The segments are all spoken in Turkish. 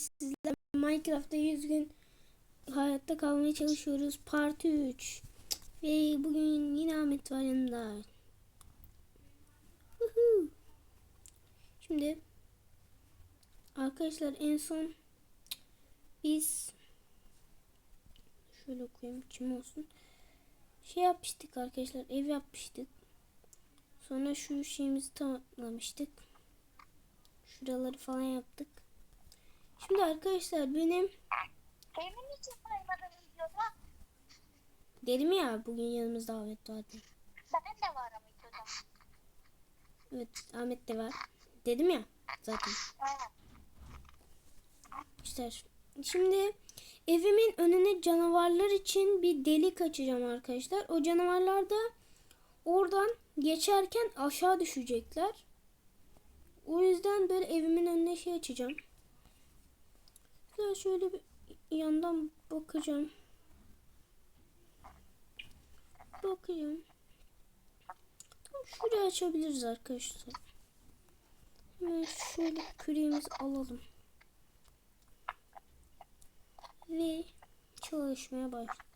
sizlerle Minecraft'ta 100 gün hayatta kalmaya çalışıyoruz. Part 3. Ve bugün yine Ahmet var yanımda. Şimdi arkadaşlar en son biz şöyle koyayım kim olsun. Şey yapmıştık arkadaşlar ev yapmıştık. Sonra şu şeyimizi tamamlamıştık. Şuraları falan yaptık. Şimdi arkadaşlar benim Benim için saymadığım videoda dedim ya bugün yanımızda Ahmet vardı. senin de var ama videoda. Evet Ahmet de var. Dedim ya zaten. Aynen. İşte şimdi evimin önüne canavarlar için bir delik açacağım arkadaşlar. O canavarlar da oradan geçerken aşağı düşecekler. O yüzden böyle evimin önüne şey açacağım. Şöyle şöyle bir yandan bakacağım. Bakacağım. Tam şuraya açabiliriz arkadaşlar. Hemen şöyle küreğimizi alalım. Ve çalışmaya başladım.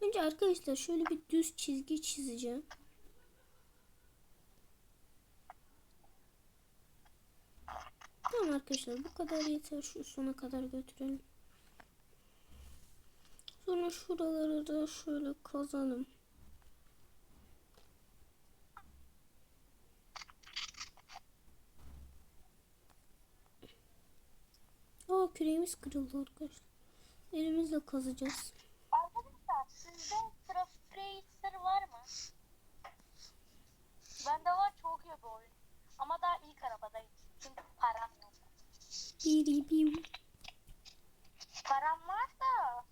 Önce arkadaşlar şöyle bir düz çizgi çizeceğim. Arkadaşlar bu kadar yeter. Şu sona kadar götürelim. Sonra şuraları da şöyle kazalım. Aa küreğimiz kırıldı arkadaşlar. Elimizle kazacağız. Arkadaşlar sizde Traffic Racer var mı? Bende var çok iyi bir oyun. Ama daha ilk arabadayım. Çünkü param yok. Biri bir. Param var da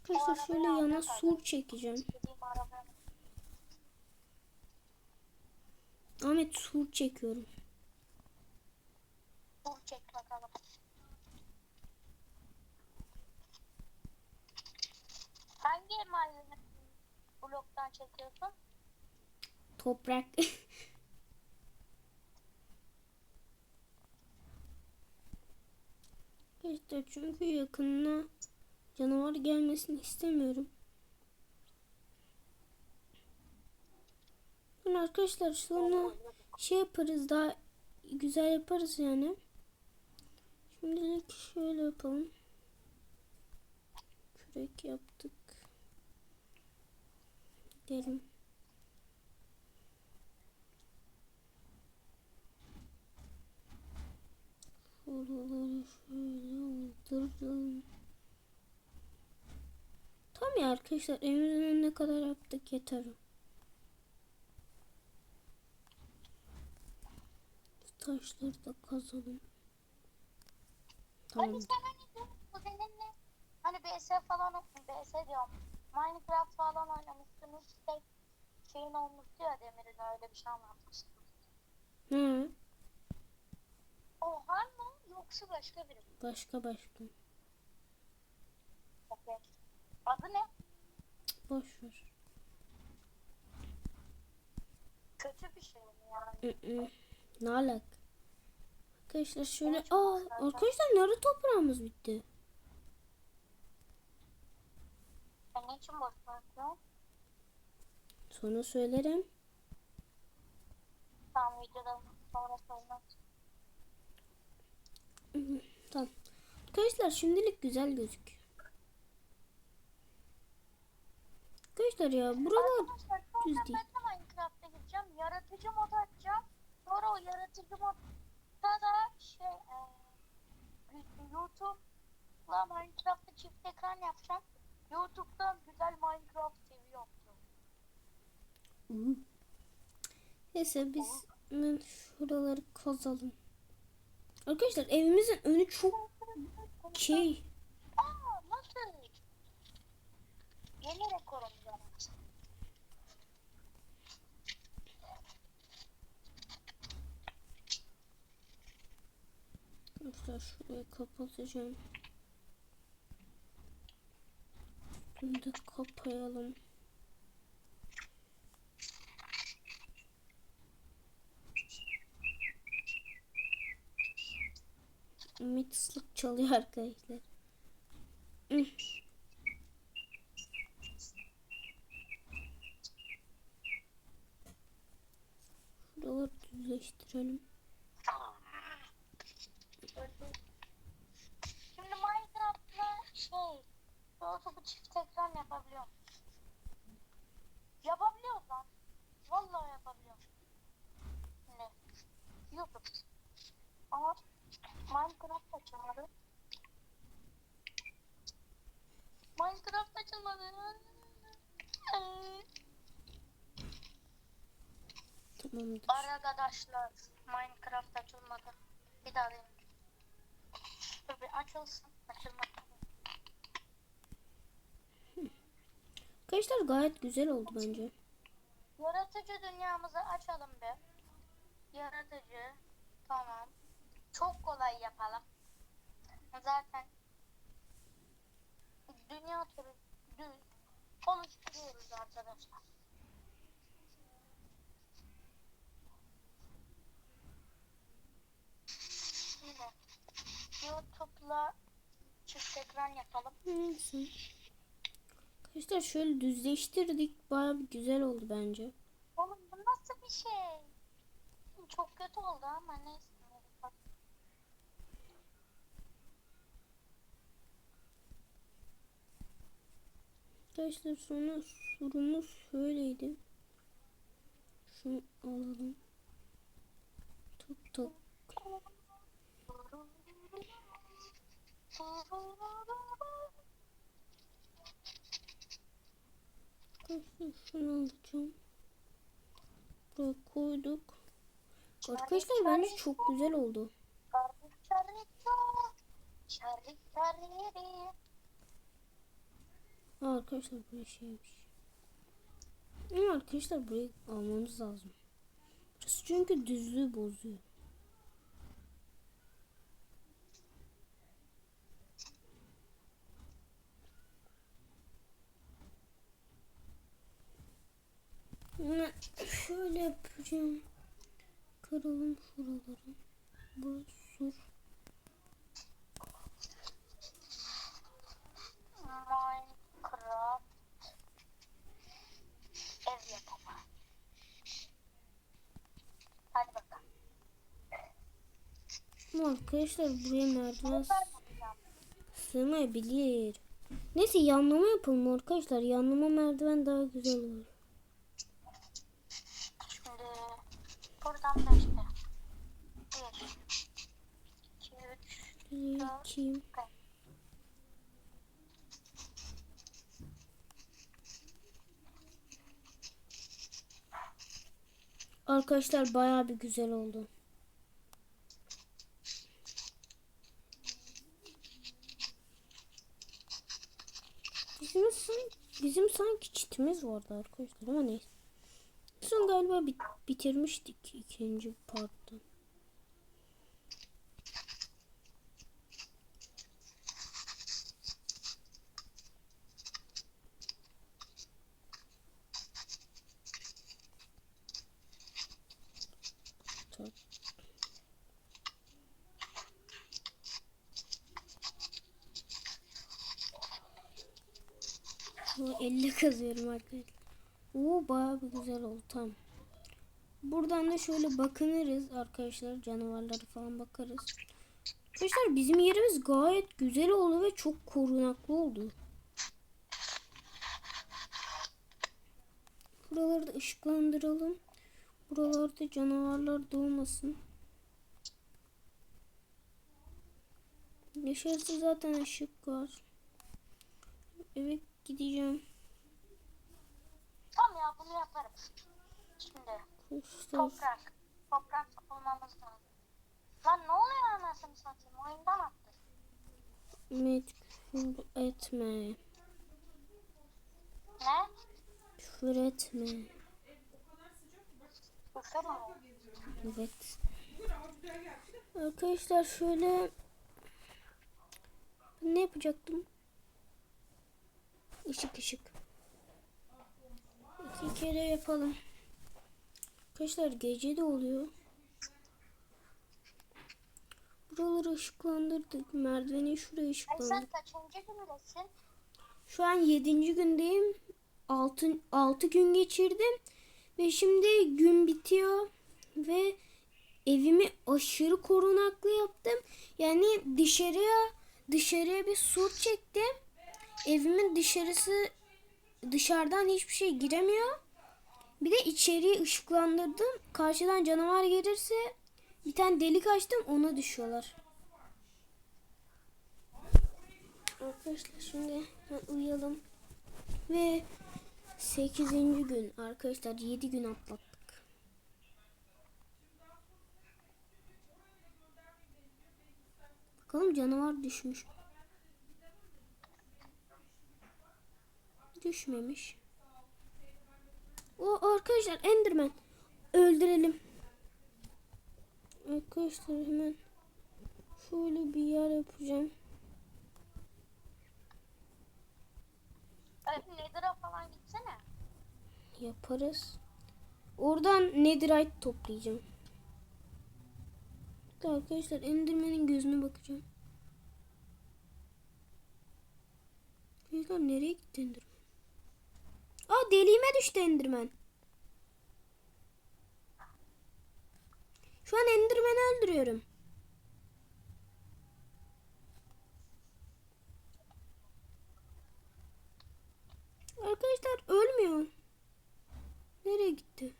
Arkadaşlar şöyle yana sur çekeceğim. Ahmet sur çekiyorum. Dur çek bakalım. Hangi malzeme bloktan çekiyorsun? Toprak. işte çünkü yakınına canavar gelmesini istemiyorum. Sonra arkadaşlar sonra şey yaparız daha güzel yaparız yani. Şimdilik şöyle yapalım. Kürek yaptık. Gidelim. Şuraları şöyle oldurdum. Tam ya arkadaşlar evimizin önüne kadar yaptık yeter o. Taşları da kazalım. Tamam. Hadi sen hani bu seninle hani BS falan BS diyorum. Minecraft falan oynamışsınız. Tek şeyin olmuştu ya Demir'in öyle bir şey anlatmıştı. Hı, Oha mı yoksa başka biri mi? başka başka. Okey. Adı ne? Boş ver. Kötü bir şey mi yani? Ne alak? Arkadaşlar şöyle aa arkadaşlar narı toprağımız bitti. Ne için boş bırakıyorsun? Sonra söylerim. Tamam videoda sonra söylemem. Tamam. Arkadaşlar şimdilik güzel gözüküyor. Arkadaşlar ya buralar Arkadaşlar düz değil. ben de Minecraft'a gideceğim. Yaratıcı mod açacağım. Sonra o yaratıcı modda da şey e, YouTube'la Minecraft'ta çift ekran yapacağım. YouTube'dan güzel Minecraft. Hı. Neyse biz hemen şuraları kazalım. Arkadaşlar evimizin önü çok şey. Aa nasıl? Yeni rekorum. Arkadaşlar şurayı kapatacağım. Bunu da kapayalım. Ümit ıslık çalıyor arkadaşlar. Üh. Şuraları düzleştirelim. Şimdi Minecraft'la şey, YouTube'u çift ekran yapabiliyorum. Yapabiliyoruz lan. Vallahi yapabiliyorum. Ne? YouTube. Ama Minecraft açılmadı. Minecraft açılmadı. Tamamdır. Arkadaşlar Minecraft açılmadı. Bir daha deneyelim. Dur bir açılsın. Açılmadı. Arkadaşlar gayet güzel oldu bence. Yaratıcı dünyamızı açalım bir. Yaratıcı. Tamam. Çok kolay yapalım. Zaten dünya turu düz oluşturuyoruz arkadaşlar. Şimdi YouTube'la çift ekran yapalım. Neyse. Arkadaşlar şöyle düzleştirdik. Baya bir güzel oldu bence. Oğlum bu nasıl bir şey? Çok kötü oldu ama neyse. Arkadaşlar sonra sorumuz şöyleydi. Şunu alalım. Tık tık. Şunu alacağım. Buraya koyduk. Arkadaşlar bence çok güzel oldu. Arkadaşlar buraya şeymiş. Ama arkadaşlar burayı almamız lazım. Çünkü düzlüğü bozuyor. Bunu şöyle yapacağım. Kıralım şuraları. Burası sur. Minecraft ev yapımı. Hadi bakalım. Arkadaşlar buraya merdiven sığmayabilir. Neyse yanlama yapalım arkadaşlar. Yanlama merdiven daha güzel olur. Şimdi başla. Bir. Arkadaşlar bayağı bir güzel oldu. Bizim, bizim sanki çitimiz vardı arkadaşlar ama neyse. Son galiba bit- bitirmiştik ikinci. Bu elle kazıyorum arkadaşlar. Oo bayağı güzel oldu tamam. Buradan da şöyle bakınırız arkadaşlar canavarları falan bakarız. Arkadaşlar bizim yerimiz gayet güzel oldu ve çok korunaklı oldu. Buraları da ışıklandıralım. Buralarda canavarlar doğmasın. Dışarısı zaten ışık var. Evet gideceğim. Bunu yaparım. Şimdi Arkadaşlar toprak. Toprak bulmamız lazım. Lan ne oluyor anasını satayım? Oyundan attı. metkul etme. Ne? Küfür etme. Küfür mü? Evet. Arkadaşlar şöyle ne yapacaktım? Işık ışık. İki kere yapalım. Arkadaşlar gece de oluyor. Şuraları ışıklandırdık. Merdiveni şuraya Ay ışıklandırdık. sen kaçıncı gündesin? Şu an 7. gündeyim. 6, 6 gün geçirdim. Ve şimdi gün bitiyor. Ve evimi aşırı korunaklı yaptım. Yani dışarıya dışarıya bir sur çektim. Evimin dışarısı dışarıdan hiçbir şey giremiyor. Bir de içeriği ışıklandırdım. Karşıdan canavar gelirse bir tane delik açtım ona düşüyorlar. Arkadaşlar şimdi uyuyalım. Ve 8. gün arkadaşlar 7 gün atlattık. Bakalım canavar düşmüş. mü? Düşmemiş. O arkadaşlar Enderman. Öldürelim. Arkadaşlar hemen şöyle bir yer yapacağım. Nether'a falan gitsene. Yaparız. Oradan netherite toplayacağım. Arkadaşlar Enderman'in gözüne bakacağım. Arkadaşlar nereye gitti Enderman? Aa deliğime düştü Enderman. Şu an Enderman'i öldürüyorum. Arkadaşlar ölmüyor. Nereye gitti?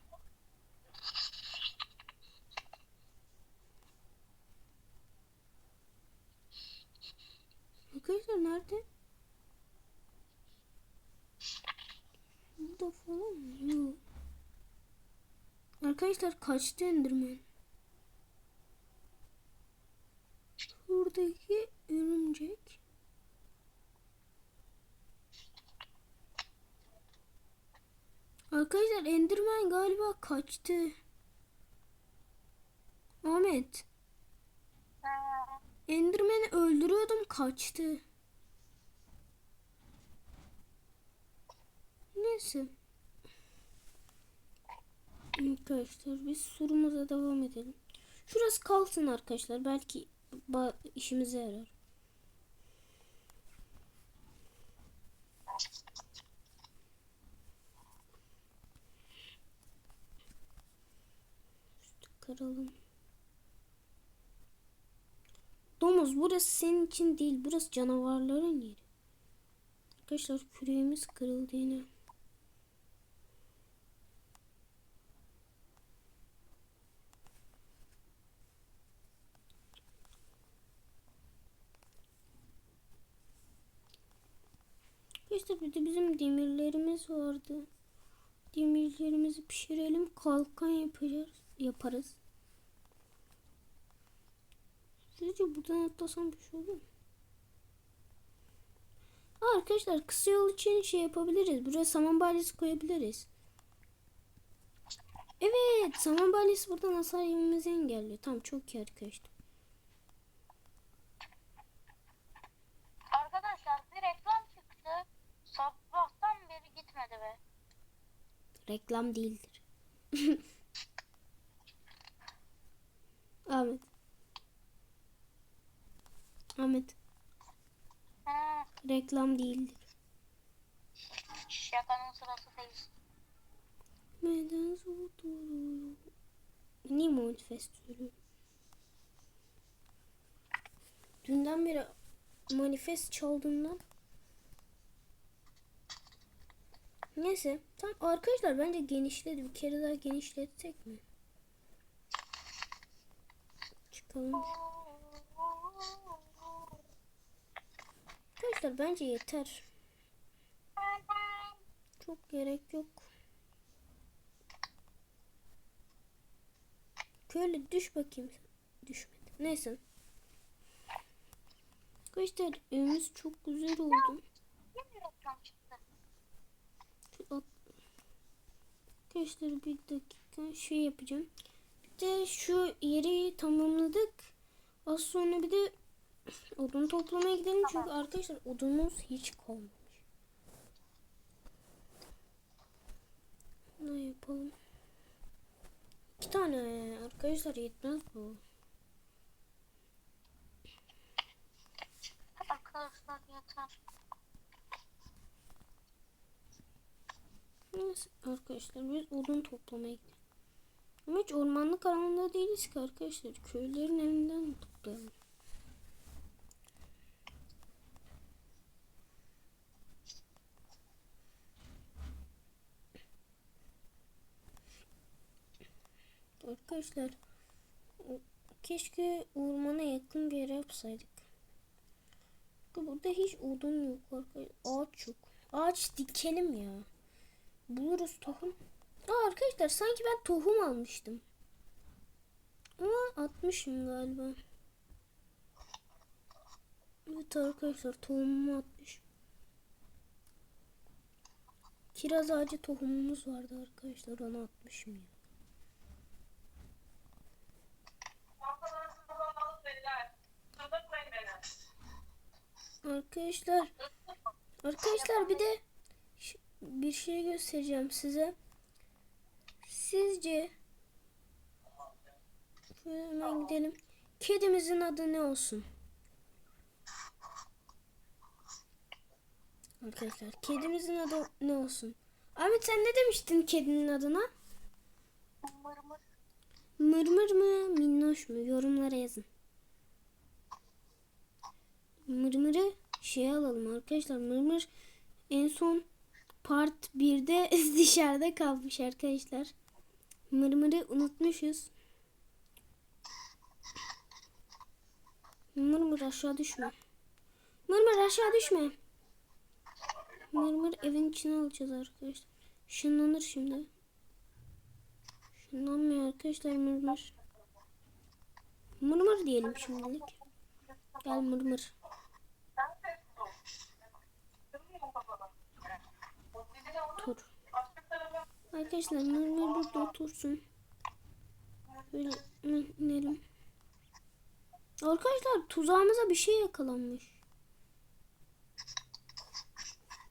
Arkadaşlar nerede? Burada falan? Yok. Arkadaşlar kaçtı Enderman? Buradaki örümcek. Arkadaşlar Enderman galiba kaçtı. Ahmet. Enderman'i öldürüyordum kaçtı. Neyse. Arkadaşlar biz sorumuza devam edelim. Şurası kalsın arkadaşlar. Belki işimize yarar. Kıralım. Domuz burası senin için değil. Burası canavarların yeri. Arkadaşlar küreğimiz kırıldı yine. İşte bir de bizim demirlerimiz vardı. Demirlerimizi pişirelim. Kalkan yapacağız. Yaparız. Sizce buradan atlasam bir şey olur mu? Arkadaşlar kısa yol için şey yapabiliriz. Buraya saman balyası koyabiliriz. Evet saman balyası buradan hasar yememizi engelliyor. Tamam çok iyi arkadaşlar. Arkadaşlar bir reklam çıktı. Sabahtan beri gitmedi be. Reklam değildir. Ahmet. Ahmet. Ha, Reklam değildir. şakanın sırası değil. Neden sordu? Niye manifest söylüyorum? Dünden beri manifest çaldığımdan. Neyse. Tam arkadaşlar bence genişledi. Bir kere daha genişletsek mi? Çıkalım. Arkadaşlar bence yeter. Çok gerek yok. Şöyle düş bakayım. Düşmedi. Neyse. Arkadaşlar evimiz çok güzel oldu. Arkadaşlar bir dakika şey yapacağım. Bir de şu yeri tamamladık. Az sonra bir de odun toplamaya gidelim. Tamam. Çünkü arkadaşlar odunumuz hiç kalmamış. Ne yapalım? İki tane arkadaşlar yetmez bu. Arkadaşlar yeter. Arkadaşlar biz odun toplamaya gidiyoruz. Ama hiç ormanlık alanında değiliz ki arkadaşlar. Köylerin evinden toplayalım. Arkadaşlar keşke ormana yakın bir yere yapsaydık. Burada hiç odun yok arkadaşlar. Ağaç yok. Ağaç dikelim ya. Buluruz tohum. Aa arkadaşlar sanki ben tohum almıştım. Ama atmışım galiba. Evet arkadaşlar tohumumu atmışım. Kiraz ağacı tohumumuz vardı arkadaşlar onu atmışım ya. Arkadaşlar Arkadaşlar bir de bir şey göstereceğim size. Sizce hemen gidelim. Kedimizin adı ne olsun? Arkadaşlar kedimizin adı ne olsun? Ahmet sen ne demiştin kedinin adına? Mırmır. Mırmır mı, minnoş mu? Yorumlara yazın. Mırmırı şey alalım arkadaşlar. Mırmır en son part 1'de dışarıda kalmış arkadaşlar. Mırmırı unutmuşuz. Mırmır aşağı düşme. Mırmır aşağı düşme. Mırmır evin içine alacağız arkadaşlar. Şınlanır şimdi. Şınlanmıyor arkadaşlar mırmır. Mırmır diyelim şimdilik. Gel mırmır. Arkadaşlar mırmır burada otursun. Böyle in- inelim. Arkadaşlar tuzağımıza bir şey yakalanmış.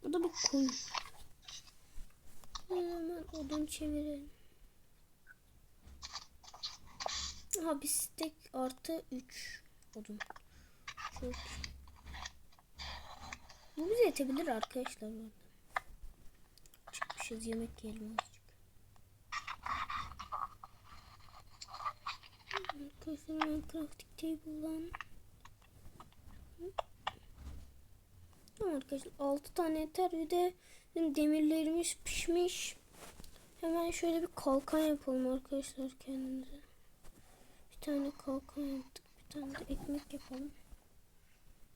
O da bir koyun. Hemen odun çevirelim. Aha bir stek artı 3 odun. Çok. Bu bize yetebilir arkadaşlar. bu. Çıkmışız yemek yiyelim Arkadaşlar ben crafting table'dan arkadaşlar 6 tane yeter bir de demirlerimiz pişmiş. Hemen şöyle bir kalkan yapalım arkadaşlar kendimize. Bir tane kalkan yaptık. Bir tane de ekmek yapalım.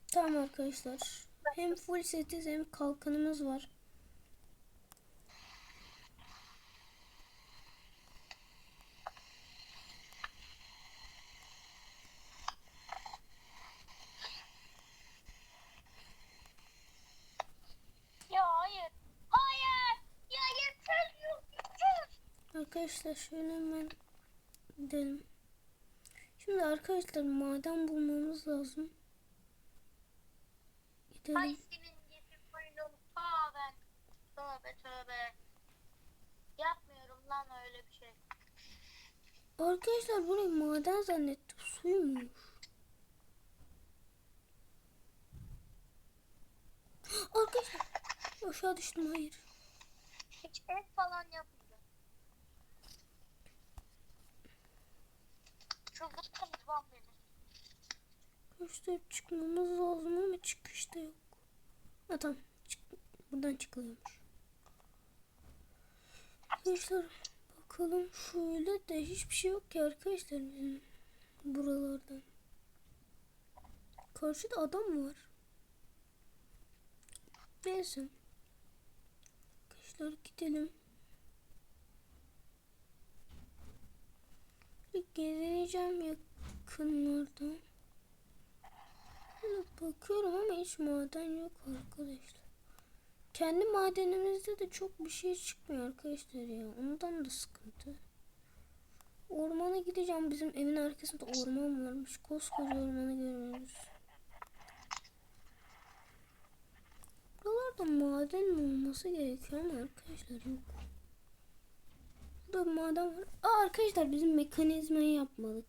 Tamam arkadaşlar. Hem full setiz hem kalkanımız var. Ya hayır. Hayır. Ya yeter yok yeter. Arkadaşlar şöyle hemen gidelim. Şimdi arkadaşlar maden bulmamız lazım. Gidelim. Tövbe tövbe. Yapmıyorum lan öyle bir şey. Arkadaşlar burayı maden zannettim. Suymuş. Arkadaşlar aşağı düştüm hayır. Hiç et falan yapmıyorum. Çıldırttınız lan beni. Arkadaşlar çıkmamız lazım ama çıkışta yok. Ha tamam. Çık buradan çıkılıyormuş. Arkadaşlar bakalım şöyle de hiçbir şey yok ki arkadaşlar bizim buralardan. Karşıda adam var? Neyse. Arkadaşlar gidelim. Bir gezineceğim yakınlarda. Böyle bakıyorum ama hiç maden yok arkadaşlar. Kendi madenimizde de çok bir şey çıkmıyor arkadaşlar ya. Ondan da sıkıntı. Ormana gideceğim. Bizim evin arkasında orman varmış. Koskoca ormanı görüyoruz. Buralarda maden olması gerekiyor ama arkadaşlar yok. Burada maden var. Aa arkadaşlar bizim mekanizmayı yapmadık.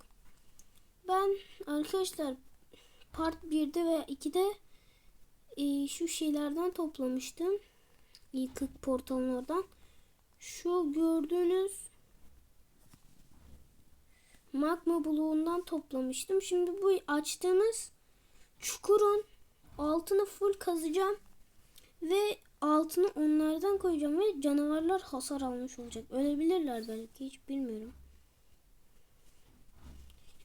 Ben arkadaşlar part 1'de ve 2'de e, şu şeylerden toplamıştım. Yıkık portalın oradan. şu gördüğünüz magma bloğundan toplamıştım. Şimdi bu açtığımız çukurun altını full kazacağım ve altını onlardan koyacağım ve canavarlar hasar almış olacak. Ölebilirler belki hiç bilmiyorum.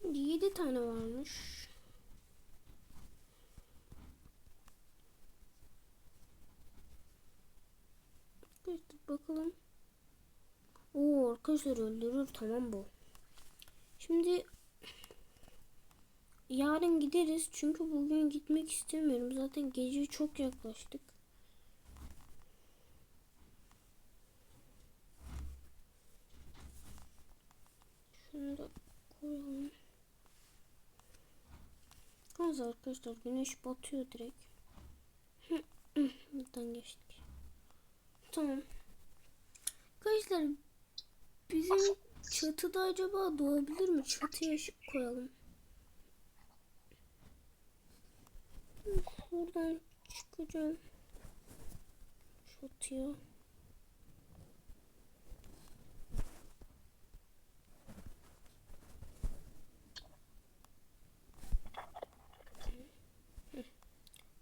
Şimdi 7 tane varmış. Bakalım. Oo arkadaşlar öldürür tamam bu. Şimdi yarın gideriz çünkü bugün gitmek istemiyorum. Zaten gece çok yaklaştık. Şunu da koyalım. Az arkadaşlar güneş batıyor direkt. Buradan geçtik. Tamam. Arkadaşlar bizim çatıda acaba doğabilir mi? Çatıya ışık koyalım. Buradan çıkacağım. Çatıya.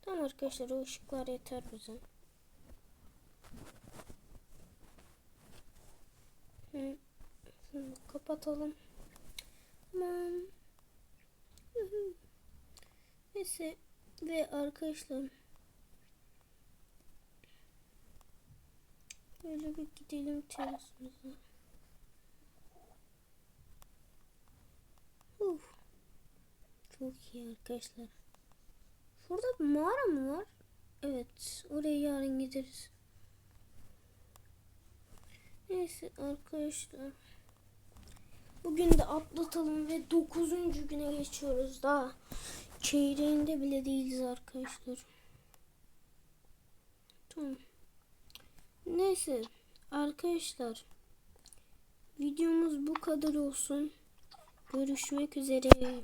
Tamam arkadaşlar o ışıklar yeter bize. Kapatalım. Tamam. Neyse ve arkadaşlar böyle bir gidelim terasımıza. Uf. Çok iyi arkadaşlar. Şurada bir mağara mı var? Evet. Oraya yarın gideriz. Neyse arkadaşlar. Bugün de atlatalım ve 9. güne geçiyoruz. Daha çeyreğinde bile değiliz arkadaşlar. Tamam. Neyse arkadaşlar. Videomuz bu kadar olsun. Görüşmek üzere.